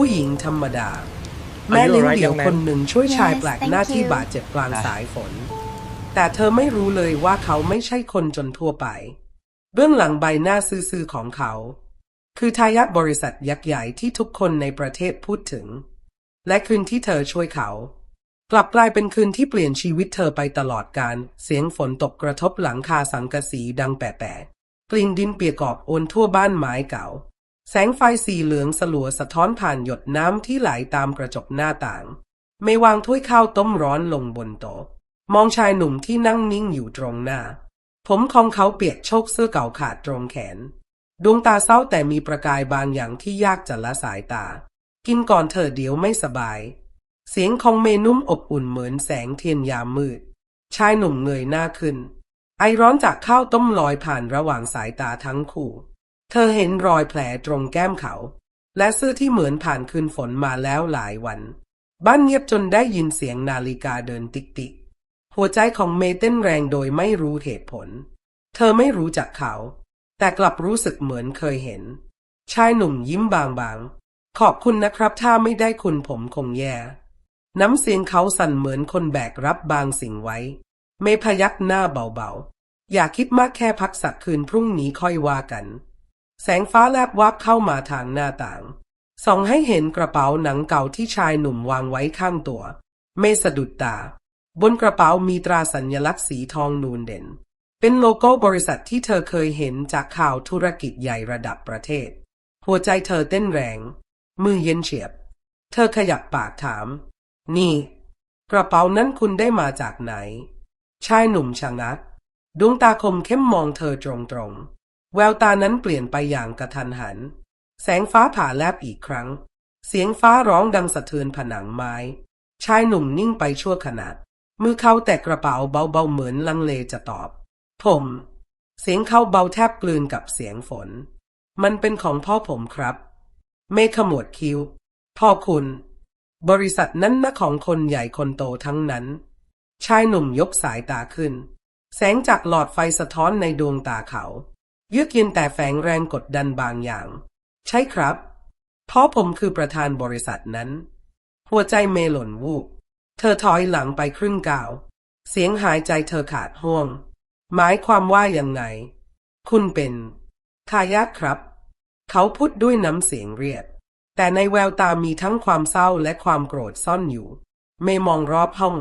ผู้หญิงธรรมดา แม่เลี้ยงเดี่ยวคนหนึ่งช่วยชาย Yes, แปลกหน้า thank ที่ you บาดเจ็บกลางอะสายฝน แต่เธอไม่รู้เลยว่าเขาไม่ใช่คนจนทั่วไป เบื้องหลังใบหน้าซื่อๆของเขา คือทายาทบริษัทยักษ์ใหญ่ที่ทุกคนในประเทศพูดถึง และคืนที่เธอช่วยเขากลับกลายเป็นคืนที่เปลี่ยนชีวิตเธอไปตลอดการ เสียงฝนตกกระทบหลังคาสังกะสีดังแปะๆกลิ่นดินเปียกกอบโอนทั่วบ้านไม้เก่า แสงไฟสีเหลืองสลัวสะท้อนผ่านหยดน้ำที่ไหลตามกระจกหน้าต่างไม่วางถ้วยข้าวต้มร้อนลงบนโต๊ะ มองชายหนุ่มที่นั่งนิ่งอยู่ตรงหน้า ผมของเขาเปียกโชกเสื้อเก่าขาดตรงแขน ดวงตาเศร้าแต่มีประกายบางอย่างที่ยากจะละสายตา กินก่อนเธอเดี๋ยวไม่สบาย เสียงของเมนุ่มอบอุ่นเหมือนแสงเทียนยามมืด ชายหนุ่มเงยหน้าขึ้น ไอร้อนจากข้าวต้มลอยผ่านระหว่างสายตาทั้งคู่ เธอเห็นรอยแผลตรงแก้มเขา และเสื้อที่เหมือนผ่านคืนฝนมาแล้วหลายวัน บ้านเงียบจนได้ยินเสียงนาฬิกาเดินติ๊กติ๊กหัวใจของเมย์เต้นแรงโดยไม่รู้เหตุผล เธอไม่รู้จักเขา แต่กลับรู้สึกเหมือนเคยเห็น ชายหนุ่มยิ้มบางๆ ขอบคุณนะครับถ้าไม่ได้คุณผมคงแย่ น้ำเสียงเขาสั่นเหมือนคนแบกรับบางสิ่งไว้ เมย์พยักหน้าเบาๆ อย่าคิดมากแค่พักสักคืนพรุ่งนี้ค่อยว่ากัน แสงฟ้าแลบวับเข้ามาทางหน้าต่าง ส่องให้เห็นกระเป๋าหนังเก่าที่ชายหนุ่มวางไว้ข้างตัวเมย์สะดุดตา บนกระเป๋ามีตราสัญลักษณ์สีทองนูนเด่น เป็นโลโก้บริษัทที่เธอเคยเห็นจากข่าวธุรกิจใหญ่ระดับประเทศ หัวใจเธอเต้นแรง มือเย็นเฉียบ เธอขยับปากถาม นี่ กระเป๋านั้นคุณได้มาจากไหน ชายหนุ่มชะงักดวงตาคมเข้มมองเธอตรงๆ แววตานั้นเปลี่ยนไปอย่างกระทันหัน แสงฟ้าผ่าแลบอีกครั้ง เสียงฟ้าร้องดังสะเทือนผนังไม้ ชายหนุ่มนิ่งไปชั่วขณะ มือเขาแตะกระเป๋าเบาๆเหมือนลังเลจะตอบ ผม เสียงเขาเบาแทบกลืนกับเสียงฝน มันเป็นของพ่อผมครับ เมฆขมวดคิ้ว พ่อคุณ บริษัทนั้นนะของคนใหญ่คนโตทั้งนั้น ชายหนุ่มยกสายตาขึ้น แสงจากหลอดไฟสะท้อนในดวงตาเขา เยือกเย็นแต่แฝงแรงกดดันบางอย่าง ใช่ครับพ่อผมคือประธานบริษัทนั้น หัวใจเมล่นวูบเธอถอยหลังไปครึ่งก้าว เสียงหายใจเธอขาดห่วง หมายความว่าอยังไง คุณเป็นทายาทครับ เขาพูดด้วยน้ำเสียงเรียบ แต่ในแววตามีทั้งความเศร้าและความโกรธซ่อนอยู่ เมมองรอบห้อง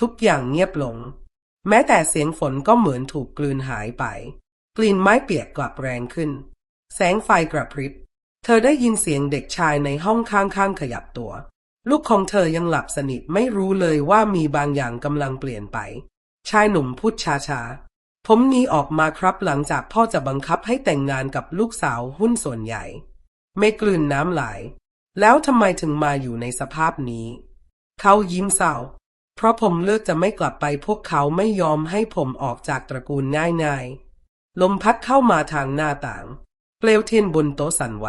ทุกอย่างเงียบลง แม้แต่เสียงฝนก็เหมือนถูกกลืนหายไป กลิ่นไม้เปียกกลับแรงขึ้น แสงไฟกระพริบ เธอได้ยินเสียงเด็กชายในห้องข้างๆขยับตัว ลูกของเธอยังหลับสนิทไม่รู้เลยว่ามีบางอย่างกำลังเปลี่ยนไป ชายหนุ่มพูดช้าๆ ผมนี้ออกมาครับหลังจากพ่อจะบังคับให้แต่งงานกับลูกสาวหุ้นส่วนใหญ่ ไม่กลืนน้ำไหล แล้วทำไมถึงมาอยู่ในสภาพนี้ เขายิ้มเศร้าเพราะผมเลือกจะไม่กลับไปพวกเขาไม่ยอมให้ผมออกจากตระกูลง่ายๆ ลมพัดเข้ามาทางหน้าต่าง เปลวเทียนบนโต๊ะสั่นไหว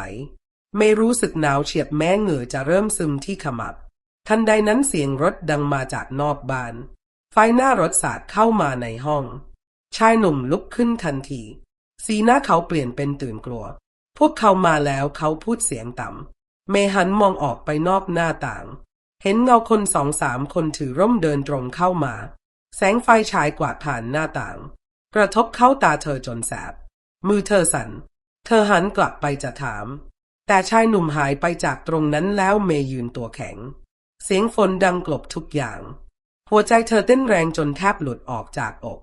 ไม่รู้สึกหนาวเฉียบแม้เหงื่อจะเริ่มซึมที่ขมับ ทันใดนั้นเสียงรถดังมาจากนอกบ้าน ไฟหน้ารถสาดเข้ามาในห้อง ชายหนุ่มลุกขึ้นทันที สีหน้าเขาเปลี่ยนเป็นตื่นกลัว พวกเขามาแล้วเขาพูดเสียงต่ำ เมหันมองออกไปนอกหน้าต่าง เห็นเงาคนสองสามคนถือร่มเดินตรงเข้ามา แสงไฟฉายกวาดผ่านหน้าต่าง กระทบเข้าตาเธอจนแสบ มือเธอสั่น เธอหันกลับไปจะถาม แต่ชายหนุ่มหายไปจากตรงนั้นแล้วเมยืนตัวแข็ง เสียงฝนดังกลบทุกอย่าง หัวใจเธอเต้นแรงจนแทบหลุดออกจากอก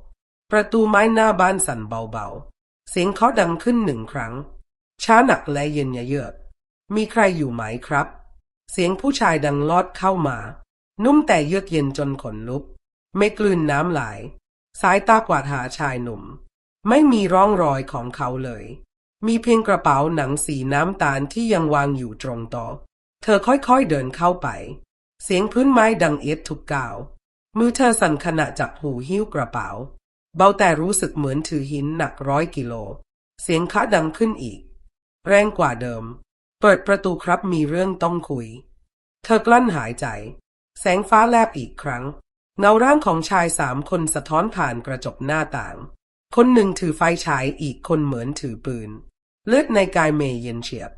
ประตูไม้หน้าบ้านสั่นเบาๆ เสียงเคาะดังขึ้นหนึ่งครั้ง ช้าหนักและเย็นเยือก มีใครอยู่ไหมครับ เสียงผู้ชายดังลอดเข้ามา นุ่มแต่เยือกเย็นจนขนลุก ไม่กลืนน้ำไหล สายตากวาดหาชายหนุ่ม ไม่มีร่องรอยของเขาเลย มีเพียงกระเป๋าหนังสีน้ำตาลที่ยังวางอยู่ตรงโต๊ะเธอค่อยๆเดินเข้าไป เสียงพื้นไม้ดังเอ็ดทุกก้าวมือเธอสั่นขณะจับหูหิ้วกระเป๋า เบาแต่รู้สึกเหมือนถือหินหนักร้อยกิโล เสียงคะดังขึ้นอีก แรงกว่าเดิม เปิดประตูครับมีเรื่องต้องคุย เธอกลั้นหายใจ แสงฟ้าแลบอีกครั้ง เงาร่างของชายสามคนสะท้อนผ่านกระจกหน้าต่าง คนหนึ่งถือไฟฉายอีกคนเหมือนถือปืน เลือดในกายเมย์เย็นเฉียบ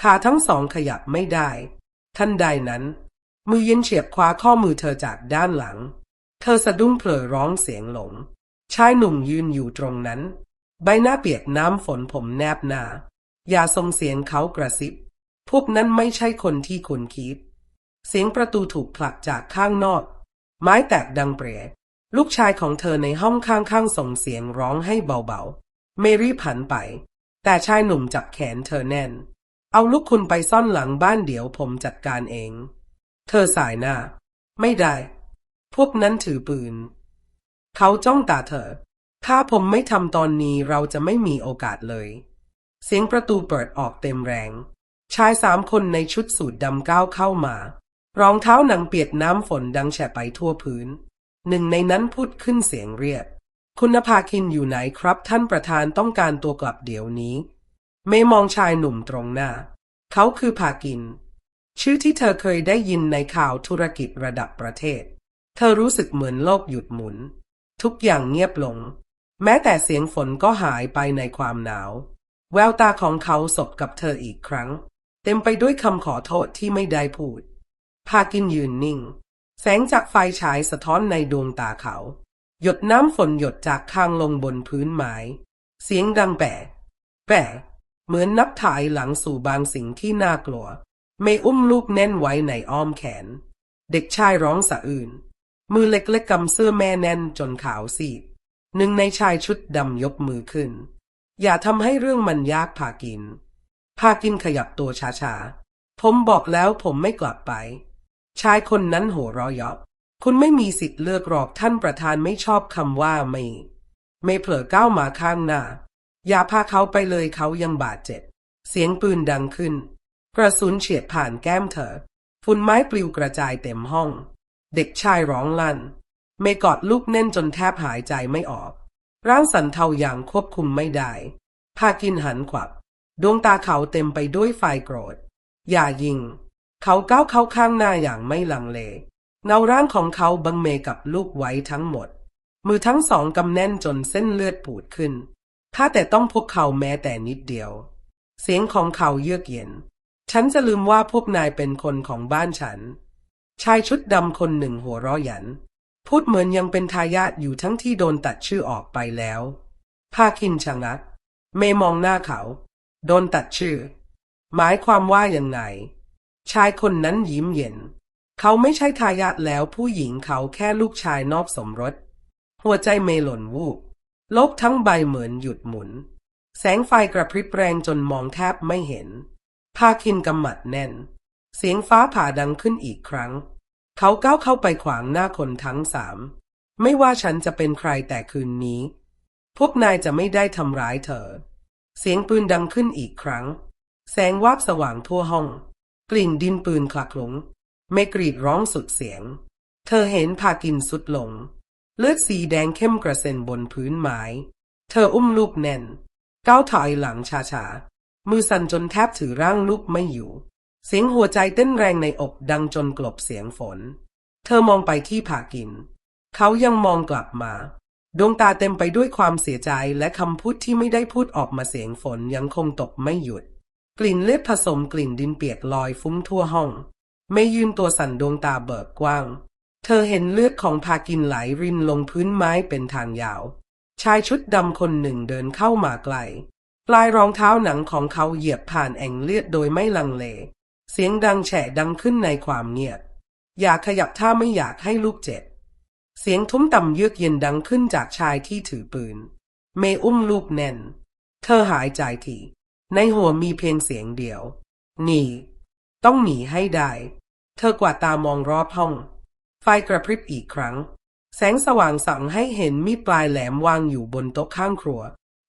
ขาทั้งสองขยับไม่ได้ทันใดนั้น มือเย็นเฉียบคว้าข้อมือเธอจากด้านหลัง เธอสะดุ้งเผลอร้องเสียงหลง ชายหนุ่มยืนอยู่ตรงนั้น ใบหน้าเปียกน้ำฝนผมแนบหน้า อย่าส่งเสียงเขากระซิบ พวกนั้นไม่ใช่คนที่คุณคิด เสียงประตูถูกผลักจากข้างนอก ไม้แตกดังเปรียลูกชายของเธอในห้องข้างๆส่งเสียงร้องให้เบาๆ เมรี่ผันไป แต่ชายหนุ่มจับแขนเธอแน่น เอาลูกคุณไปซ่อนหลังบ้านเดี๋ยวผมจัดการเอง เธอสายหน้า ไม่ได้ พวกนั้นถือปืน เขาจ้องตาเธอ ถ้าผมไม่ทำตอนนี้เราจะไม่มีโอกาสเลย เสียงประตูเปิดออกเต็มแรง ชายสามคนในชุดสูทดำก้าวเข้ามา รองเท้าหนังเปียกน้ำฝนดังแฉะไปทั่วพื้น หนึ่งในนั้นพูดขึ้นเสียงเรียก คุณภาคินอยู่ไหนครับ ท่านประธานต้องการตัวกลับเดี๋ยวนี้ เมย์มองชายหนุ่มตรงหน้า เขาคือภากิน ชื่อที่เธอเคยได้ยินในข่าวธุรกิจระดับประเทศ เธอรู้สึกเหมือนโลกหยุดหมุน ทุกอย่างเงียบลง แม้แต่เสียงฝนก็หายไปในความหนาว แววตาของเขาสบกับเธออีกครั้ง เต็มไปด้วยคำขอโทษที่ไม่ได้พูด พากินยืนนิ่ง แสงจากไฟฉายสะท้อนในดวงตาเขา หยดน้ำฝนหยดจากข้างลงบนพื้นไม้ เสียงดังแปะแปะเหมือนนับถ่ายหลังสู่บางสิ่งที่น่ากลัวเมย์อุ้มลูกแน่นไว้ในอ้อมแขน เด็กชายร้องสะอื่น มือเล็กๆกำเสื้อแม่แน่นจนขาวซีด หนึ่งในชายชุดดำยกมือขึ้น อย่าทำให้เรื่องมันยากพากิน พากินขยับตัวช้าๆ ผมบอกแล้วผมไม่กลับไป ชายคนนั้นโห่ราะเยาะคุณไม่มีสิทธิ์เลือกหรอกท่านประธานไม่ชอบคำว่าไม่ ไม่เผลอก้าวมาข้างหน้า อย่าพาเขาไปเลยเขายังบาดเจ็บ เสียงปืนดังขึ้น กระสุนเฉียดผ่านแก้มเธอ ฝุ่นไม้ปลิวกระจายเต็มห้อง เด็กชายร้องลั่นเมย์กอดลูกแน่นจนแทบหายใจไม่ออก ร่างสันเทาอย่างควบคุมไม่ได้พากินหันขวับ ดวงตาเขาเต็มไปด้วยไฟโกรธ อย่ายิง เขาก้าวเข้าข้างหน้าอย่างไม่ลังเล เงาร่างของเขาบังเมกับลูกไว้ทั้งหมด มือทั้งสองกำแน่นจนเส้นเลือดปูดขึ้นถ้าแต่ต้องพวกเขาแม้แต่นิดเดียว เสียงของเขาเยือกเย็น ฉันจะลืมว่าพวกนายเป็นคนของบ้านฉัน ชายชุดดำคนหนึ่งหัวเราะหยัน พูดเหมือนยังเป็นทายาทอยู่ทั้งที่โดนตัดชื่อออกไปแล้วภาคินชะงัก เมย์มองหน้าเขา โดนตัดชื่อ หมายความว่าอยังไง ชายคนนั้นยิ้มเย็น เขาไม่ใช่ทายาทแล้วผู้หญิงเขาแค่ลูกชายนอกสมรส หัวใจเมล่นวูบโลกทั้งใบเหมือนหยุดหมุน แสงไฟกระพริบแรงจนมองแทบไม่เห็น ภาคินกำหมัดแน่น เสียงฟ้าผ่าดังขึ้นอีกครั้ง เขาก้าวเข้าไปขวางหน้าคนทั้งสาม ไม่ว่าฉันจะเป็นใครแต่คืนนี้ พวกนายจะไม่ได้ทำร้ายเธอ เสียงปืนดังขึ้นอีกครั้ง แสงวาบสว่างทั่วห้อง กลิ่นดินปืนคลักหลงเมกรีดร้องสุดเสียง เธอเห็นพากินสุดหลง เลือดสีแดงเข้มกระเซ็นบนพื้นไม้ เธออุ้มลูกแน่น ก้าวถอยหลังช้าๆมือสั่นจนแทบถือร่างลูกไม่อยู่ เสียงหัวใจเต้นแรงในอกดังจนกลบเสียงฝน เธอมองไปที่ผากิน เขายังมองกลับมา ดวงตาเต็มไปด้วยความเสียใจและคำพูดที่ไม่ได้พูดออกมาเสียงฝนยังคงตกไม่หยุด กลิ่นเลือดผสมกลิ่นดินเปียกลอยฟุ้งทั่วห้อง ไม่ยืนตัวสั่นดวงตาเบิกกว้าง เธอเห็นเลือดของพากินไหลรินลงพื้นไม้เป็นทางยาว ชายชุดดำคนหนึ่งเดินเข้ามาไกลปลายรองเท้าหนังของเขาเหยียบผ่านแอ่งเลือดโดยไม่ลังเล เสียงดังแฉะดังขึ้นในความเงียบ อย่าขยับถ้าไม่อยากให้ลูกเจ็บ เสียงทุ้มต่ำเยือกเย็นดังขึ้นจากชายที่ถือปืน เมย์อุ้มลูกแน่น เธอหายใจที ในหัวมีเพียงเสียงเดียว หนี ต้องหนีให้ได้ เธอกวาดตามองรอบห้อง ไฟกระพริบอีกครั้ง แสงสว่างสั่งให้เห็นมีดปลายแหลมวางอยู่บนโต๊ะข้างครัว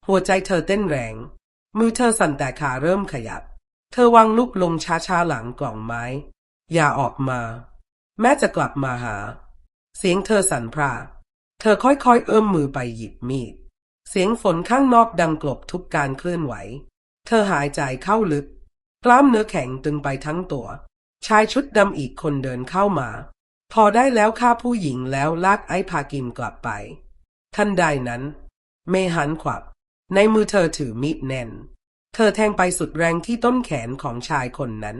หัวใจเธอเต้นแรง มือเธอสั่นแต่ขาเริ่มขยับ เธอวางลูกลงช้าๆหลังกล่องไม้ อย่าออกมา แม่จะกลับมาหา เสียงเธอสั่นพร่าเธอค่อยๆเอื้อมมือไปหยิบมีด เสียงฝนข้างนอกดังกลบทุกการเคลื่อนไหว เธอหายใจเข้าลึก กล้ามเนื้อแข็งตึงไปทั้งตัว ชายชุดดำอีกคนเดินเข้ามา พอได้แล้วฆ่าผู้หญิงแล้วลากไอ้พากินกลับไป ทันใดนั้น เมหันขวับ ในมือเธอถือมีดแน่น เธอแทงไปสุดแรงที่ต้นแขนของชายคนนั้น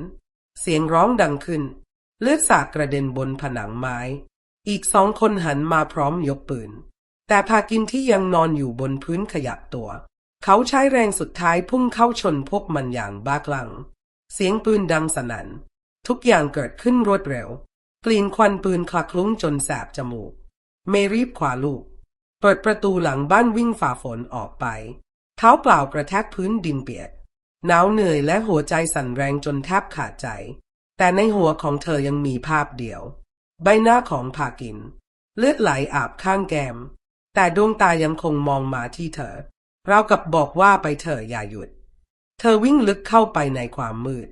เสียงร้องดังขึ้น เลือดสาดกระเด็นบนผนังไม้ อีกสองคนหันมาพร้อมยกปืน แต่พากินที่ยังนอนอยู่บนพื้นขยับตัว เขาใช้แรงสุดท้ายพุ่งเข้าชนพวกมันอย่างบ้าคลั่ง เสียงปืนดังสนั่น ทุกอย่างเกิดขึ้นรวดเร็ว กลิ่นควันปืนคลักคลุ้งจนแสบจมูก เมรีบขวาลูก เปิดประตูหลังบ้านวิ่งฝ่าฝนออกไป เท้าเปล่ากระแทกพื้นดินเปียก หนาวเหนื่อยและหัวใจสั่นแรงจนแทบขาดใจ แต่ในหัวของเธอยังมีภาพเดียว ใบหน้าของพากิน เลือดไหลอาบข้างแก้มแต่ดวงตายังคงมองมาที่เธอ เราวกับบอกว่าไปเถอะอย่าหยุด เธอวิ่งลึกเข้าไปในความมืด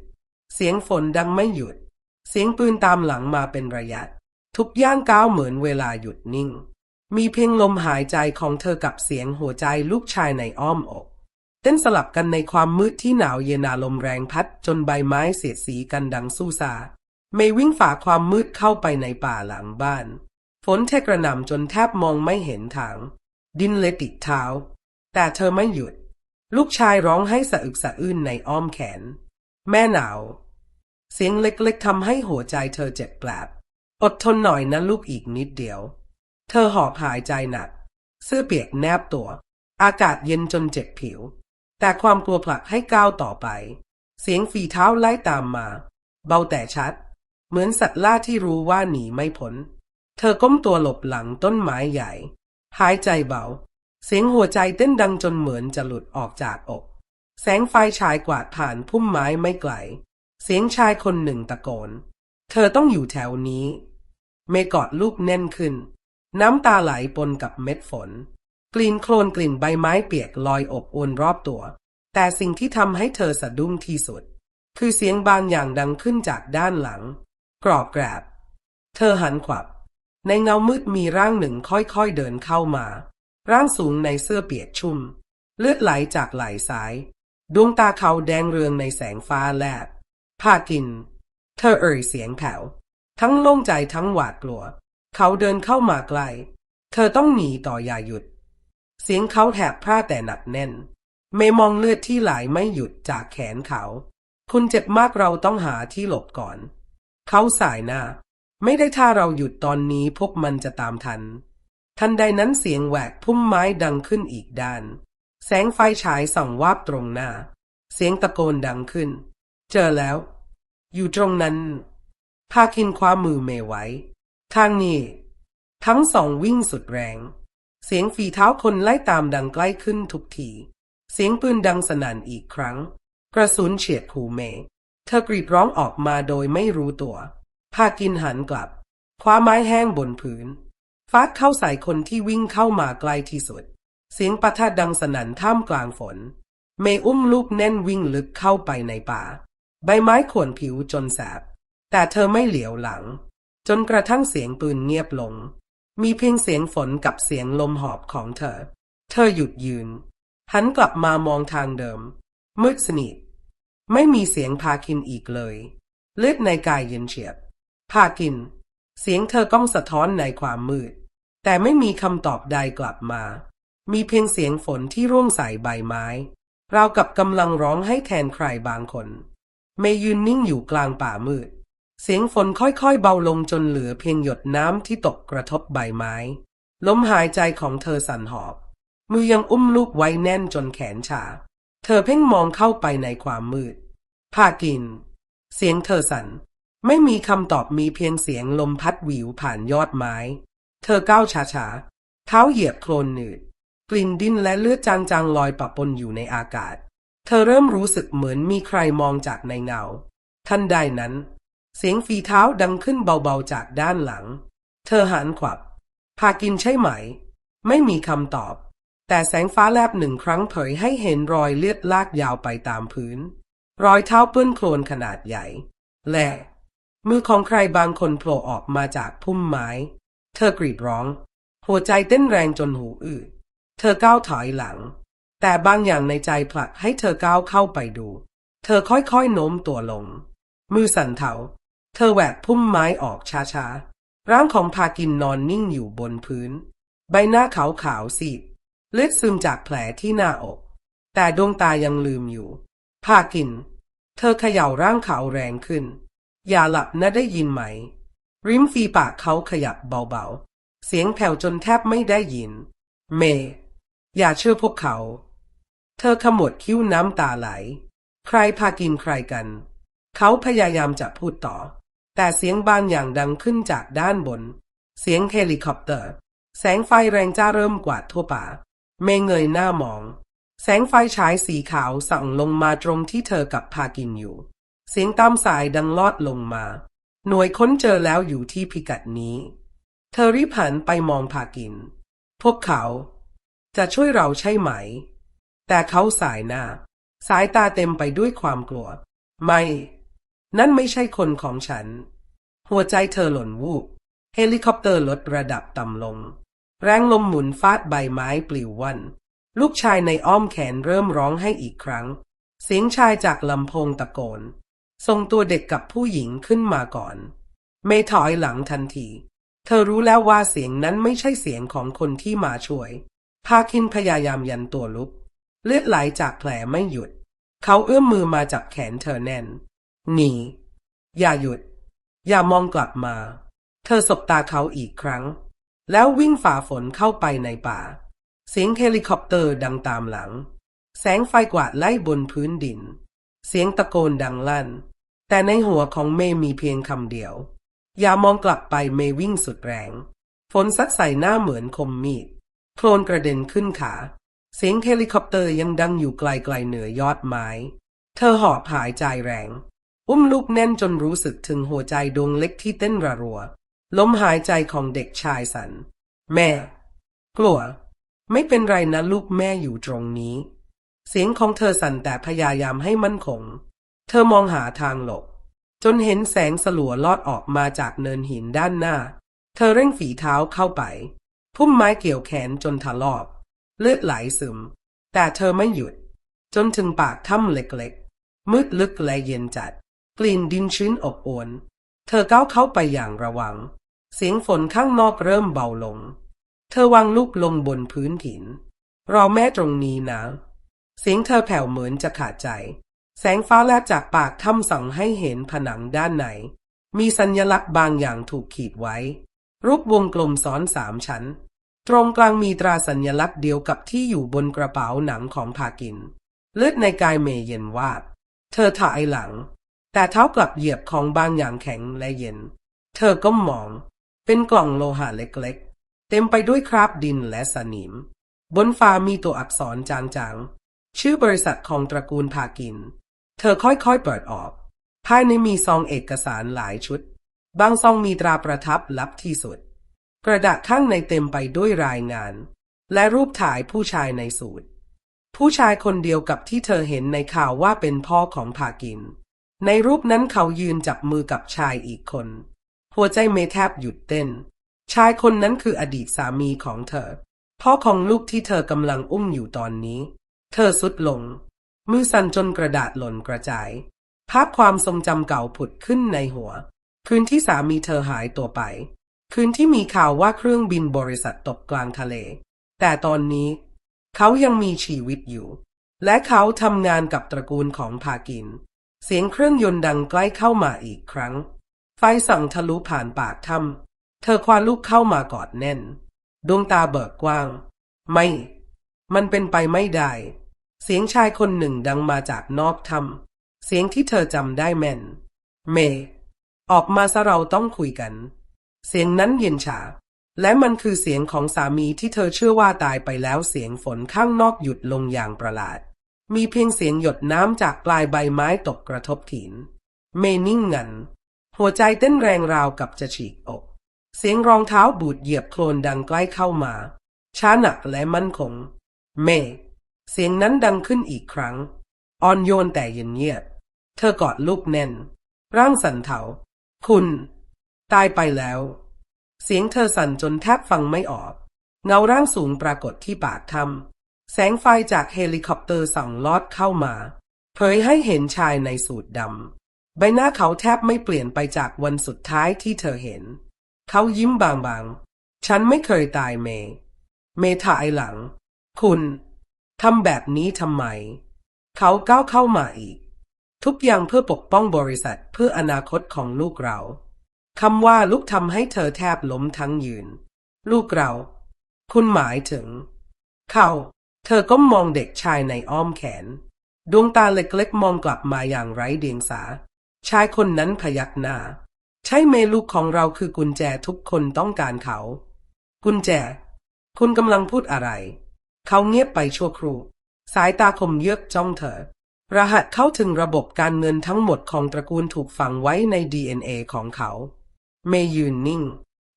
เสียงฝนดังไม่หยุด เสียงปืนตามหลังมาเป็นระยะ ทุกย่างก้าวเหมือนเวลาหยุดนิ่ง มีเพียงลมหายใจของเธอกับเสียงหัวใจลูกชายในอ้อมอก เต้นสลับกันในความมืดที่หนาวเย็นอาลมแรงพัดจนใบไม้เสียดสีกันดังสู้ซาเมย์วิ่งฝ่าความมืดเข้าไปในป่าหลังบ้าน ฝนเทกระหน่ำจนแทบมองไม่เห็นทาง ดินเลยติดเท้า แต่เธอไม่หยุด ลูกชายร้องให้สะอึกสะอื้นในอ้อมแขน แม่หนาว เสียงเล็กๆทำให้หัวใจเธอเจ็บแปลบ อดทนหน่อยนะลูกอีกนิดเดียว เธอหอบหายใจหนัก เสื้อเปียกแนบตัว อากาศเย็นจนเจ็บผิว แต่ความกลัวผลักให้ก้าวต่อไป เสียงฝีเท้าไล่ตามมา เบาแต่ชัด เหมือนสัตว์ล่าที่รู้ว่าหนีไม่พ้น เธอก้มตัวหลบหลังต้นไม้ใหญ่ หายใจเบา เสียงหัวใจเต้นดังจนเหมือนจะหลุดออกจากอก แสงไฟฉายกวาดผ่านพุ่มไม้ไม่ไกล เสียงชายคนหนึ่งตะโกน เธอต้องอยู่แถวนี้ เมกอดลูกแน่นขึ้น น้ำตาไหลปนกับเม็ดฝน กลิ่นโคลนกลิ่นใบไม้เปียกลอยอบอวนรอบตัว แต่สิ่งที่ทำให้เธอสะดุ้งที่สุด คือเสียงบางอย่างดังขึ้นจากด้านหลัง กรอบแกรบ เธอหันขวับ ในเงามืดมีร่างหนึ่งค่อยๆเดินเข้ามา ร่างสูงในเสื้อเปียกชุ่ม เลือดไหลจากไหล่ซ้าย ดวงตาเขาแดงเรืองในแสงฟ้าแลบพากิน เธอเอ่ยเสียงแผ่วทั้งโล่งใจทั้งหวาดกลัว เขาเดินเข้ามาใกล้เธอต้องหนีต่ออย่าหยุด เสียงเขาแหบพร่าแต่หนักแน่น เมมองเลือดที่ไหลไม่หยุดจากแขนเขา คุณเจ็บมากเราต้องหาที่หลบก่อน เขาสายหน้า ไม่ได้ถ้าเราหยุดตอนนี้พวกมันจะตามทัน ทันใดนั้นเสียงแหวกพุ่มไม้ดังขึ้นอีกด้าน แสงไฟฉายส่องวาบตรงหน้า เสียงตะโกนดังขึ้น เจอแล้ว อยู่ตรงนั้น พาคินคว้ามือเมไว้ ทางนี้ ทั้งสองวิ่งสุดแรง เสียงฝีเท้าคนไล่ตามดังใกล้ขึ้นทุกที เสียงปืนดังสนั่นอีกครั้ง กระสุนเฉียดหูเม เธอกรีดร้องออกมาโดยไม่รู้ตัว พากินหันกลับ คว้าไม้แห้งบนพื้น ฟาดเข้าใส่คนที่วิ่งเข้ามาใกล้ที่สุด เสียงปะทัดดังสนั่นท่ามกลางฝน เมย์อุ้มลูกแน่นวิ่งลึกเข้าไปในป่า ใบไม้ข่วนผิวจนแสบ แต่เธอไม่เหลียวหลัง จนกระทั่งเสียงปืนเงียบลง มีเพียงเสียงฝนกับเสียงลมหอบของเธอ เธอหยุดยืน หันกลับมามองทางเดิม มืดสนิท ไม่มีเสียงพาคินอีกเลย เลือดในกายเย็นเฉียบ พากิน เสียงเธอก้องสะท้อนในความมืด แต่ไม่มีคำตอบใดกลับมา มีเพียงเสียงฝนที่ร่วงใส่ใบไม้ ราวกับกำลังร้องให้แทนใครบางคน เมย์ยืนนิ่งอยู่กลางป่ามืด เสียงฝนค่อยๆเบาลงจนเหลือเพียงหยดน้ำที่ตกกระทบใบไม้ ลมหายใจของเธอสั่นหอบ มือยังอุ้มลูกไว้แน่นจนแขนชา เธอเพ่งมองเข้าไปในความมืดพากิน เสียงเธอสั่น ไม่มีคำตอบมีเพียงเสียงลมพัดหวิวผ่านยอดไม้ เธอก้าวช้าๆ เท้าเหยียบโคลนหนืด กลิ่นดินและเลือดจางๆลอยปะปนอยู่ในอากาศ เธอเริ่มรู้สึกเหมือนมีใครมองจากในเงา ทันใดนั้น เสียงฝีเท้าดังขึ้นเบาๆจากด้านหลัง เธอหันขวับ พากินใช่ไหม ไม่มีคำตอบ แต่แสงฟ้าแลบหนึ่งครั้งเผยให้เห็นรอยเลือดลากยาวไปตามพื้น รอยเท้าเปื้อนโคลนขนาดใหญ่ และมือของใครบางคนโผล่ออกมาจากพุ่มไม้ เธอกรีดร้อง หัวใจเต้นแรงจนหูอืดเธอก้าวถอยหลัง แต่บางอย่างในใจผลักให้เธอก้าวเข้าไปดู เธอค่อยๆโน้มตัวลง มือสั่นเทาเธอแหวกพุ่มไม้ออกช้าๆ ร่างของพากินนอนนิ่งอยู่บนพื้น ใบหน้าขาวขาวซีดเลือดซึมจากแผลที่หน้าอก แต่ดวงตายังลืมอยู่ พากิน เธอเขย่าร่างเขาแรงขึ้น อย่าหลับนะได้ยินไหม ริมฝีปากเขาขยับเบาๆ เสียงแผ่วจนแทบไม่ได้ยิน เมย์อย่าเชื่อพวกเขา เธอขมวดคิ้วน้ำตาไหล ใครพากินใครกัน เขาพยายามจะพูดต่อ แต่เสียงบางอย่างดังขึ้นจากด้านบน เสียงเฮลิคอปเตอร์ แสงไฟแรงจ้าเริ่มกวาดทั่วป่า เมย์เงยหน้ามอง แสงไฟฉายสีขาวส่องลงมาตรงที่เธอกับพากินอยู่ เสียงตามสายดังลอดลงมา หน่วยค้นเจอแล้วอยู่ที่พิกัดนี้ เธอรีบหันไปมองพากิน พวกเขาจะช่วยเราใช่ไหม แต่เขาสายหน้า สายตาเต็มไปด้วยความกลัว ไม่ นั่นไม่ใช่คนของฉัน หัวใจเธอหล่นวูบ เฮลิคอปเตอร์ลดระดับต่ำลง แรงลมหมุนฟาดใบไม้ปลิววัน ลูกชายในอ้อมแขนเริ่มร้องให้อีกครั้ง เสียงชายจากลำโพงตะโกน ส่งตัวเด็กกับผู้หญิงขึ้นมาก่อน เมย์ถอยหลังทันที เธอรู้แล้วว่าเสียงนั้นไม่ใช่เสียงของคนที่มาช่วย พาคินพยายามยันตัวลุก เลือดไหลจากแผลไม่หยุด เขาเอื้อมมือมาจับแขนเธอแน่น หนี อย่าหยุด อย่ามองกลับมา เธอสบตาเขาอีกครั้ง แล้ววิ่งฝ่าฝนเข้าไปในป่า เสียงเฮลิคอปเตอร์ดังตามหลัง แสงไฟกวาดไล่บนพื้นดิน เสียงตะโกนดังลั่น แต่ในหัวของเมย์มีเพียงคำเดียว อย่ามองกลับไปเมย์วิ่งสุดแรง ฝนซัดใส่หน้าเหมือนคมมีด โคลนกระเด็นขึ้นขา เสียงเฮลิคอปเตอร์ยังดังอยู่ไกลๆเหนือยอดไม้ เธอหอบหายใจแรง อุ้มลูกแน่นจนรู้สึกถึงหัวใจดวงเล็กที่เต้นระรัว ลมหายใจของเด็กชายสัน แม่ กลัว ไม่เป็นไรนะลูกแม่อยู่ตรงนี้ เสียงของเธอสั่นแต่พยายามให้มั่นคง เธอมองหาทางหลบ จนเห็นแสงสลัวลอดออกมาจากเนินหินด้านหน้า เธอเร่งฝีเท้าเข้าไป พุ่มไม้เกี่ยวแขนจนถลอกเลือดไหลซึม แต่เธอไม่หยุด จนถึงปากถ้ำเล็กๆ มืดลึกและเย็นจัด กลิ่นดินชื้นอบอวน เธอก้าวเข้าไปอย่างระวัง เสียงฝนข้างนอกเริ่มเบาลง เธอวางลูกลงบนพื้นหิน รอแม่ตรงนี้นะ เสียงเธอแผ่วเหมือนจะขาดใจ แสงฟ้าแลบจากปากถ้ำสั่งให้เห็นผนังด้านในมีสัญลักษณ์บางอย่างถูกขีดไว้ รูปวงกลมซ้อนสามชั้น ตรงกลางมีตราสัญลักษณ์เดียวกับที่อยู่บนกระเป๋าหนังของพากิน เลือดในกายเมย์เย็นวาบ เธอถ่ายหลัง แต่เท้ากลับเหยียบของบางอย่างแข็งและเย็น เธอก็มอง เป็นกล่องโลหะเล็กๆ เต็มไปด้วยคราบดินและสนิม บนฟ้ามีตัวอักษรจางๆ ชื่อบริษัทของตระกูลพากิน เธอค่อยๆเปิดออก ภายในมีซองเอกสารหลายชุด บางซองมีตราประทับลับที่สุด กระดาษข้างในเต็มไปด้วยรายงาน และรูปถ่ายผู้ชายในสูตร ผู้ชายคนเดียวกับที่เธอเห็นในข่าวว่าเป็นพ่อของพากิน ในรูปนั้นเขายืนจับมือกับชายอีกคน หัวใจเมแทบหยุดเต้น ชายคนนั้นคืออดีตสามีของเธอ พ่อของลูกที่เธอกำลังอุ้มอยู่ตอนนี้ เธอสุดลง มือสั่นจนกระดาษหล่นกระจาย ภาพความทรงจำเก่าผุดขึ้นในหัว คืนที่สามีเธอหายตัวไป คืนที่มีข่าวว่าเครื่องบินบริษัทตกกลางทะเล แต่ตอนนี้ เขายังมีชีวิตอยู่ และเขาทำงานกับตระกูลของพากิน เสียงเครื่องยนต์ดังใกล้เข้ามาอีกครั้ง ไฟส่องทะลุผ่านปากถ้ำเธอคว้าลูกเข้ามากอดแน่น ดวงตาเบิกกว้าง ไม่ มันเป็นไปไม่ได้ เสียงชายคนหนึ่งดังมาจากนอกถ้ำเสียงที่เธอจำได้แม่น เมย์ออกมาซะเราต้องคุยกัน เสียงนั้นเย็นชา และมันคือเสียงของสามีที่เธอเชื่อว่าตายไปแล้วเสียงฝนข้างนอกหยุดลงอย่างประหลาด มีเพียงเสียงหยดน้ำจากปลายใบไม้ตกกระทบถิน เมย์นิ่งงัน หัวใจเต้นแรงราวกับจะฉีกอก เสียงรองเท้าบูดเหยียบโคลนดังใกล้เข้ามา ช้าหนักและมั่นคง เมย์ เสียงนั้นดังขึ้นอีกครั้ง อ่อนโยนแต่เย็นเยียบ เธอกอดลูกแน่น ร่างสั่นเทาคุณ ตายไปแล้ว เสียงเธอสั่นจนแทบฟังไม่ออก เงาร่างสูงปรากฏที่ปากถ้ำแสงไฟจากเฮลิคอปเตอร์ส่องลอดเข้ามาเผยให้เห็นชายในสูทดำ ใบหน้าเขาแทบไม่เปลี่ยนไปจากวันสุดท้ายที่เธอเห็น เขายิ้มบางๆ ฉันไม่เคยตายเม เมถ่ายหลัง คุณ ทำแบบนี้ทำไม เขาก้าวเข้ามาอีก ทุกอย่างเพื่อปกป้องบริษัทเพื่ออนาคตของลูกเราคำว่าลูกทำให้เธอแทบล้มทั้งยืน ลูกเรา คุณหมายถึง เขาเธอก็มองเด็กชายในอ้อมแขน ดวงตาเล็กๆมองกลับมาอย่างไร้เดียงสา ชายคนนั้นพยักหน้า ใช่เมลูกของเราคือกุญแจทุกคนต้องการเขา กุญแจ คุณกำลังพูดอะไร เขาเงียบไปชั่วครู่ สายตาคมเยือกจ้องเธอ รหัสเข้าถึงระบบการเงินทั้งหมดของตระกูลถูกฝังไว้ใน DNA ของเขา เมยืนนิ่ง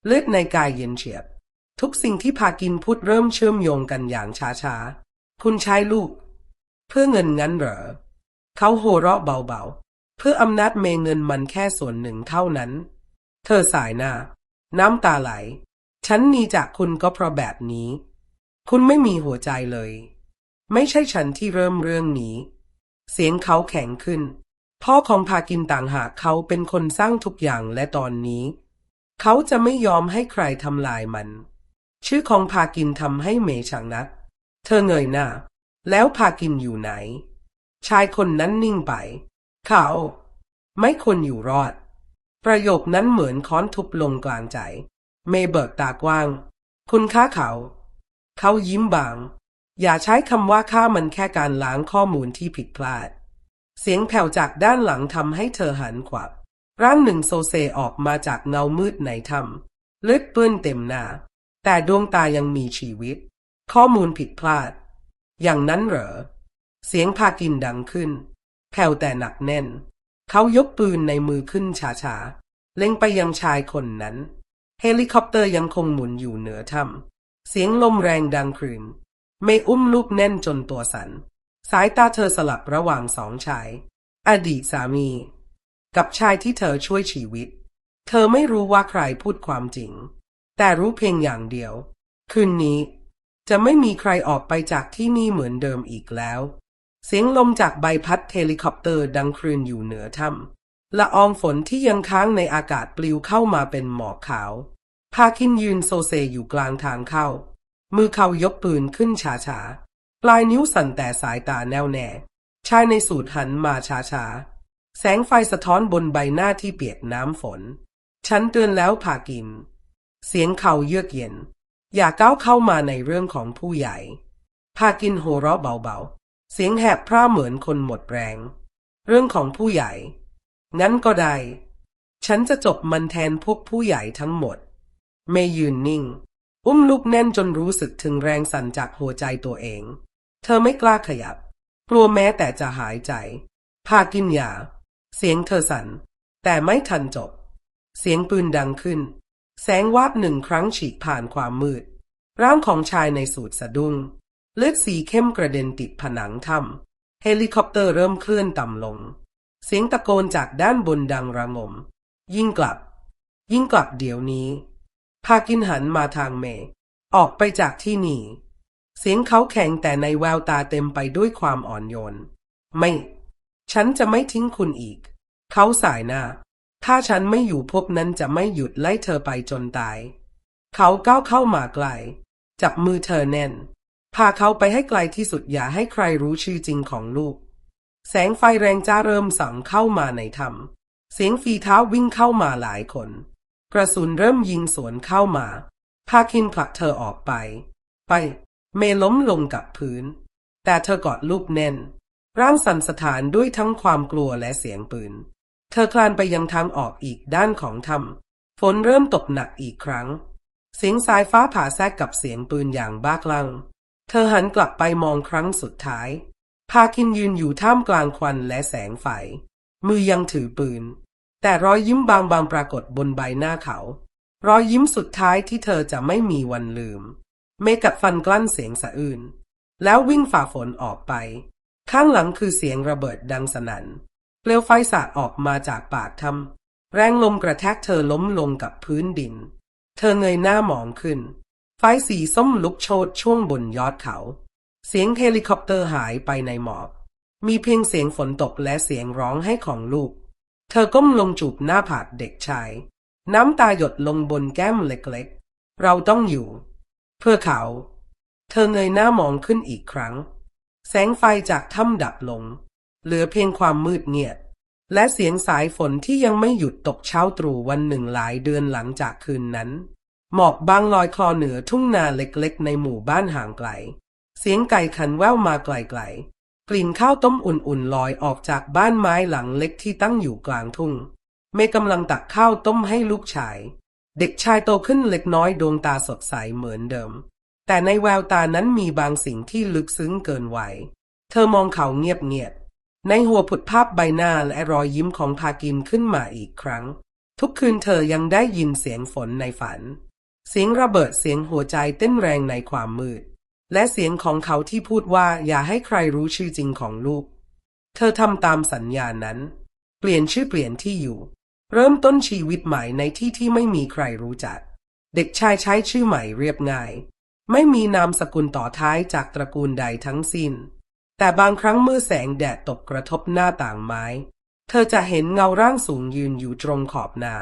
เลือดในกายเย็นเฉียบ ทุกสิ่งที่พากินพูดเริ่มเชื่อมโยงกันอย่างช้าๆ คุณใช้ลูก เพื่อเงินงั้นเหรอ เขาโห่เราะเบาๆ เพื่ออำนาจเมเงินมันแค่ส่วนหนึ่งเท่านั้น เธอสายหน้า น้ำตาไหล ฉันหนีจากคุณก็เพราะแบบนี้ คุณไม่มีหัวใจเลย ไม่ใช่ฉันที่เริ่มเรื่องนี้ เสียงเขาแข็งขึ้น พ่อของพากินต่างหากเขาเป็นคนสร้างทุกอย่างและตอนนี้ เขาจะไม่ยอมให้ใครทำลายมัน ชื่อของพากินทำให้เมชังนัก เธอเงยหน้า แล้วพากินอยู่ไหน ชายคนนั้นนิ่งไป เขา ไม่คนอยู่รอด ประโยคนั้นเหมือนค้อนทุบลงกลางใจ เมเบิกตากว้าง คุณค่าเขา เขายิ้มบาง อย่าใช้คำว่าค่ามันแค่การล้างข้อมูลที่ผิดพลาด เสียงแผ่วจากด้านหลังทำให้เธอหันขวับ ร่างหนึ่งโซเซออกมาจากเงามืดในถ้ำเลือดปื้นเต็มหน้า แต่ดวงตายังมีชีวิต ข้อมูลผิดพลาด อย่างนั้นเหรอ เสียงพากินดังขึ้น แผ่วแต่หนักแน่น เขายกปืนในมือขึ้นช้าๆเล็งไปยังชายคนนั้น เฮลิคอปเตอร์ยังคงหมุนอยู่เหนือถ้ำ เสียงลมแรงดังครืนเมย์อุ้มลูกแน่นจนตัวสัน่นสายตาเธอสลับระหว่างสองชาย อดีตสามี กับชายที่เธอช่วยชีวิต เธอไม่รู้ว่าใครพูดความจริง แต่รู้เพียงอย่างเดียว คืนนี้จะไม่มีใครออกไปจากที่นี่เหมือนเดิมอีกแล้ว เสียงลมจากใบพัดเฮลิคอปเตอร์ดังครืนอยู่เหนือถ้ำละอองฝนที่ยังค้างในอากาศปลิวเข้ามาเป็นหมอกขาว พาคินยืนโซเซอยู่กลางทางเข้า มือเขายกปืนขึ้นช้าๆปลายนิ้วสั่นแต่สายตาแน่วแน่ ชายในสูตรหันมาช้าๆแสงไฟสะท้อนบนใบหน้าที่เปียกน้ำฝน ฉันเตือนแล้วพากิน เสียงเขาเยือกเย็น อย่าก้าวเข้ามาในเรื่องของผู้ใหญ่พากินโหเราะเบาๆ เสียงแหบพร่าเหมือนคนหมดแรง เรื่องของผู้ใหญ่ งั้นก็ได้ ฉันจะจบมันแทนพวกผู้ใหญ่ทั้งหมด เมย์ยืนนิ่ง อุ้มลูกแน่นจนรู้สึกถึงแรงสั่นจากหัวใจตัวเอง เธอไม่กล้าขยับ กลัวแม้แต่จะหายใจ พากินยา เสียงเธอสั่น แต่ไม่ทันจบ เสียงปืนดังขึ้น แสงวาบหนึ่งครั้งฉีกผ่านความมืด ร่างของชายในสูตรสะดุ้ง เลือดสีเข้มกระเด็นติดผนังถ้ำเฮลิคอปเตอร์เริ่มเคลื่อนต่ำลง เสียงตะโกนจากด้านบนดังระงม ยิ่งกลับ ยิ่งกลับเดี๋ยวนี้ พากินหันมาทางเมย์ออกไปจากที่นี่ เสียงเขาแข็งแต่ในแววตาเต็มไปด้วยความอ่อนโยน ไม่ ฉันจะไม่ทิ้งคุณอีก เขาสายหน้า ถ้าฉันไม่อยู่พวกนั้นจะไม่หยุดไล่เธอไปจนตาย เขาก้าวเข้ามาไกล จับมือเธอแน่น พาเขาไปให้ไกลที่สุดอย่าให้ใครรู้ชื่อจริงของลูก แสงไฟแรงจ้าเริ่มส่องเข้ามาในถ้ำเสียงฝีเท้าวิ่งเข้ามาหลายคน กระสุนเริ่มยิงสวนเข้ามาพาคินผลักเธอออกไป ไปเมล้มลงกับพื้น แต่เธอกอดลูกแน่น ร่างสั่นสะท้านด้วยทั้งความกลัวและเสียงปืน เธอคลานไปยังทางออกอีกด้านของถ้ำฝนเริ่มตกหนักอีกครั้ง เสียงสายฟ้าผ่าแทรกกับเสียงปืนอย่างบ้าคลั่ง เธอหันกลับไปมองครั้งสุดท้ายพาคินยืนอยู่ท่ามกลางควันและแสงไฟ มือยังถือปืน แต่รอยยิ้มบางๆปรากฏบนใบหน้าเขา รอยยิ้มสุดท้ายที่เธอจะไม่มีวันลืม เมกัดฟันกลั้นเสียงสะอื้นแล้ววิ่งฝ่าฝนออกไป ข้างหลังคือเสียงระเบิดดังสนั่นเปลวไฟสาดออกมาจากปากถ้ำแรงลมกระแทกเธอล้มลงกับพื้นดิน เธอเงยหน้ามองขึ้น ไฟสีส้มลุกโชนช่วงบนยอดเขา เสียงเฮลิคอปเตอร์หายไปในหมอกมีเพียงเสียงฝนตกและเสียงร้องให้ของลูก เธอก้มลงจูบหน้าผากเด็กชาย น้ำตาหยดลงบนแก้มเล็กๆ เราต้องอยู่ เพื่อเขา เธอเงยหน้ามองขึ้นอีกครั้ง แสงไฟจากถ้ำดับลง เหลือเพียงความมืดเงียบและเสียงสายฝนที่ยังไม่หยุดตกเช้าตรู่วันหนึ่งหลายเดือนหลังจากคืนนั้น หมอกบางลอยคลอเหนือทุ่งนาเล็กๆ ในหมู่บ้านห่างไกล เสียงไก่ขันแว่วมาไกลๆก ลิ่นข้าวต้มอุ่นๆลอยออกจากบ้านไม้หลังเล็กที่ตั้งอยู่กลางทุ่ง เมย์กำลังตักข้าวต้มให้ลูกชาย เด็กชายโตขึ้นเล็กน้อยดวงตาสดใสเหมือนเดิม แต่ในแววตานั้นมีบางสิ่งที่ลึกซึ้งเกินวัยเธอมองเขาเงียบๆ ในหัวผุดภาพใบหน้าและรอยยิ้มของพากินขึ้นมาอีกครั้ง ทุกคืนเธอยังได้ยินเสียงฝนในฝัน เสียงระเบิดเสียงหัวใจเต้นแรงในความมืด และเสียงของเขาที่พูดว่าอย่าให้ใครรู้ชื่อจริงของลูก เธอทำตามสัญญานั้น เปลี่ยนชื่อเปลี่ยนที่อยู่ เริ่มต้นชีวิตใหม่ในที่ที่ไม่มีใครรู้จัก เด็กชายใช้ชื่อใหม่เรียบง่าย ไม่มีนามสกุลต่อท้ายจากตระกูลใดทั้งสิ้น แต่บางครั้งเมื่อแสงแดดตกกระทบหน้าต่างไม้ เธอจะเห็นเงาร่างสูงยืนอยู่ตรงขอบนา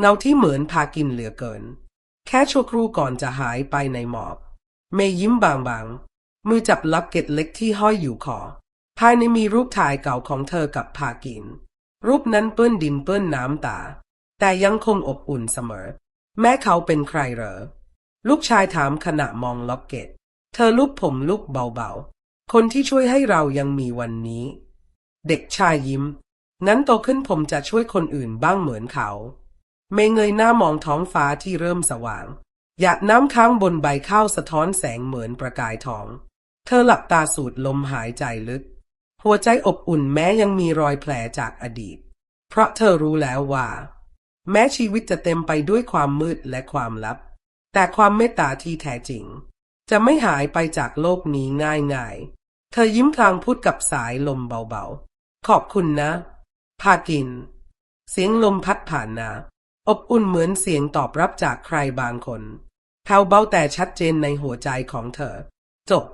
เงาที่เหมือนพากินเหลือเกิน แค่ชั่วครู่ก่อนจะหายไปในหมอก เมย์ยิ้มบางๆ มือจับลับเก็ตเล็กที่ห้อยอยู่คอภายในมีรูปถ่ายเก่าของเธอกับพากิน รูปนั้นเปื้อนดินเปื้อนน้ำตา แต่ยังคงอบอุ่นเสมอ แม้เขาเป็นใครเหรอ ลูกชายถามขณะมองล็อกเก็ต เธอลูบผมลูกเบาๆ คนที่ช่วยให้เรายังมีวันนี้ เด็กชายยิ้มงั้นโตขึ้นผมจะช่วยคนอื่นบ้างเหมือนเขา เมย์เงยหน้ามองท้องฟ้าที่เริ่มสว่าง หยาดน้ำค้างบนใบข้าวสะท้อนแสงเหมือนประกายทอง เธอหลับตาสูดลมหายใจลึก หัวใจอบอุ่นแม้ยังมีรอยแผลจากอดีต เพราะเธอรู้แล้วว่า แม้ชีวิตจะเต็มไปด้วยความมืดและความลับ แต่ความเมตตาที่แท้จริง จะไม่หายไปจากโลกนี้ง่ายๆ เธอยิ้มพลางพูดกับสายลมเบาๆ ขอบคุณนะ พากิน เสียงลมพัดผ่านนา อบอุ่นเหมือนเสียงตอบรับจากใครบางคน เขาเบาแต่ชัดเจนในหัวใจของเธอ จบ